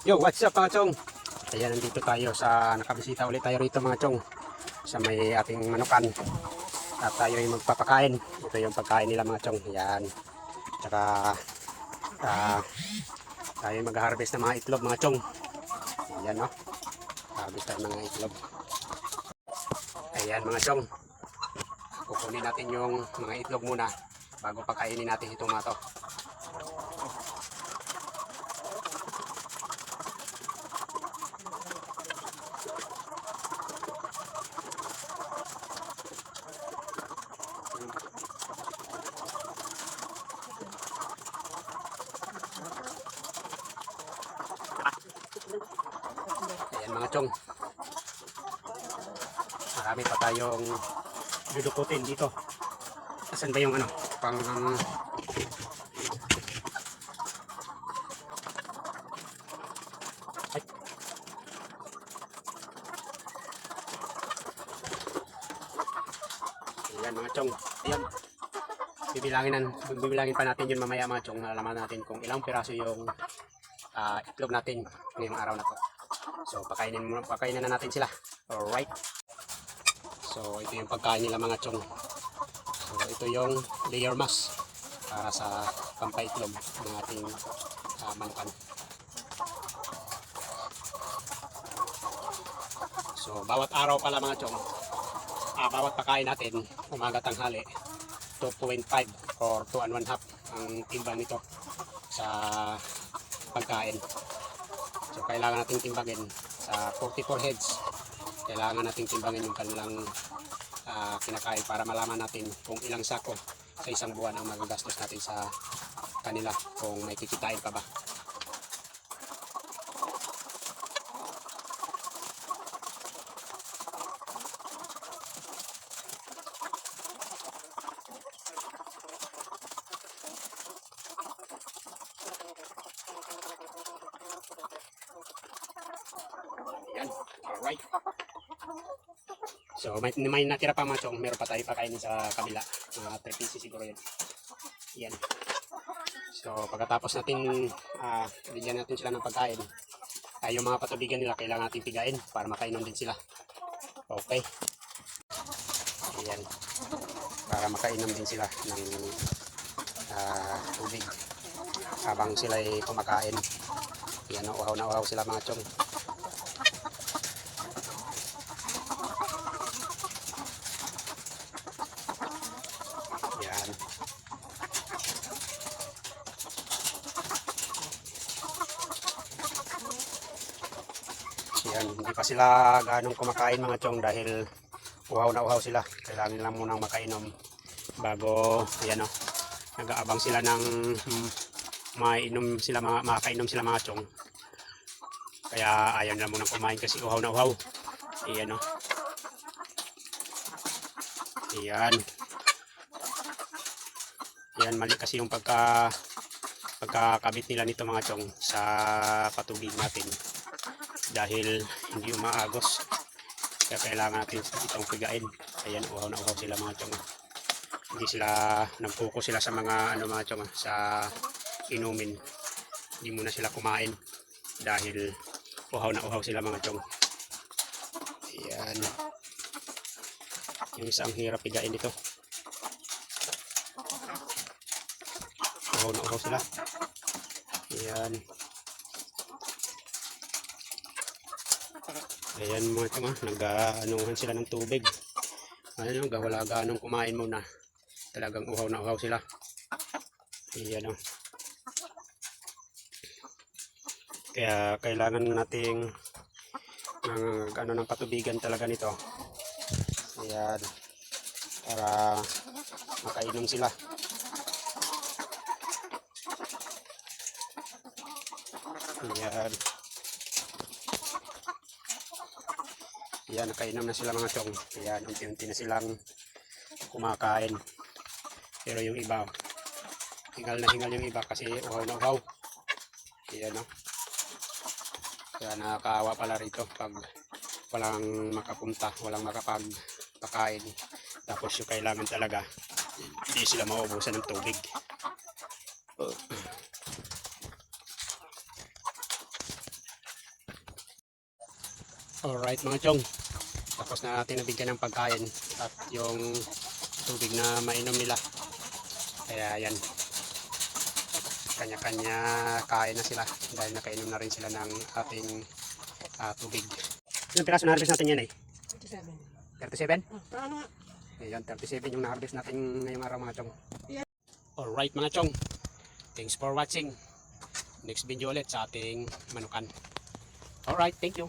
Yo, what's up mga chong? Ayan, nandito tayo sa, nakabisita ulit tayo rito mga chong. Sa may ating manukan. At tayo ay magpapakain. Ito yung pagkain nila mga chong. Ayan. Tsaka, ah, tayo ay mag-harvest ng mga itlog mga chong. Ayan no. Harvest tayo mga itlog. Ayan mga chong. Kukunin natin yung mga itlog muna bago pakainin natin itong mga to. Ayan mga chong. Marami pa tayong dudukutin dito. Asan ba yung ano? Pang... Ay. Ayan mga chong. Ayan. Bibilangin, nan, bibilangin pa natin yun mamaya mga chong. Nalalaman natin kung ilang piraso yung ah, itlog natin ngayong araw na to. So, pakainin, muna- pakainin na natin sila. Alright. So, ito yung pagkain nila mga chong. So, ito yung layer mask para sa pampaitlog ng ating uh, manukan. So, bawat araw pala mga chong, ah, bawat pakain natin, umaga tanghali, 2.5 or 2 and 1 half ang timbang nito sa pagkain. So kailangan nating timbangin sa 44 heads. Kailangan nating timbangin yung kanilang ah, kinakain para malaman natin kung ilang sako sa isang buwan ang magagastos natin sa kanila kung may kikitain pa ba. Yan. Alright. So may, may natira pa mga chong. Meron pa tayo pakainin sa kabila. Mga 3 pieces siguro yun. Yan. So pagkatapos natin ah bigyan natin sila ng pagkain. Ay yung mga patubigan nila kailangan natin pigain para makainom din sila. Okay. Ayan. Para makainom din sila ng ah, tubig habang sila ay kumakain. Yan, uhaw na uhaw sila mga chong. Yan. Yan, hindi pa sila ganong kumakain mga chong dahil uhaw na uhaw sila. Kailangan nila munang makainom bago, yan o, nag-aabang sila ng mm, mainom sila, mga, makakainom sila mga chong. Kaya ayaw nila munang kumain kasi uhaw na uhaw. Ayan o. Ayan. Yan, mali kasi yung pagka pagkakabit nila nito mga chong sa patubig natin dahil hindi umaagos. Kaya kailangan natin itong pigain. Ayan uhaw na uhaw sila mga chong hindi sila nagfocus sila sa mga ano mga chong sa inumin. Hindi muna sila kumain dahil uhaw na uhaw sila mga chong ayan. Yung isang hirap pigain dito. Uhaw na uhaw sila. Ayan ayan mga chong ah, nag-anuhan sila ng tubig. Ano wala ganong kumain muna. Talagang uhaw na uhaw sila. Ayan o. Kaya kailangan nating ng ano ng patubigan talaga nito. Ayan. Para makainom sila. Ayan ayan nakainom na sila mga chong. Ayan unti-unti na silang kumakain. Pero yung iba hingal na hingal yung iba kasi uhaw na uhaw. Ayan o kaya nakakaawa pala rito pag walang makapunta walang makapagpakain. Tapos yung kailangan talaga hindi sila maubusan ng tubig. Alright mga chong. Tapos na natin nabigyan ng pagkain at yung tubig na mainom nila. Kaya yan. Kanya-kanya kain na sila dahil nakainom na rin sila ng ating ah, tubig. Ilang piraso na harvest natin yan eh? 37? Paano nga? Ayan, 37 yung na-harvest natin ngayong araw mga chong. Alright mga chong. Thanks for watching. Next video ulit sa ating manukan. Alright, thank you.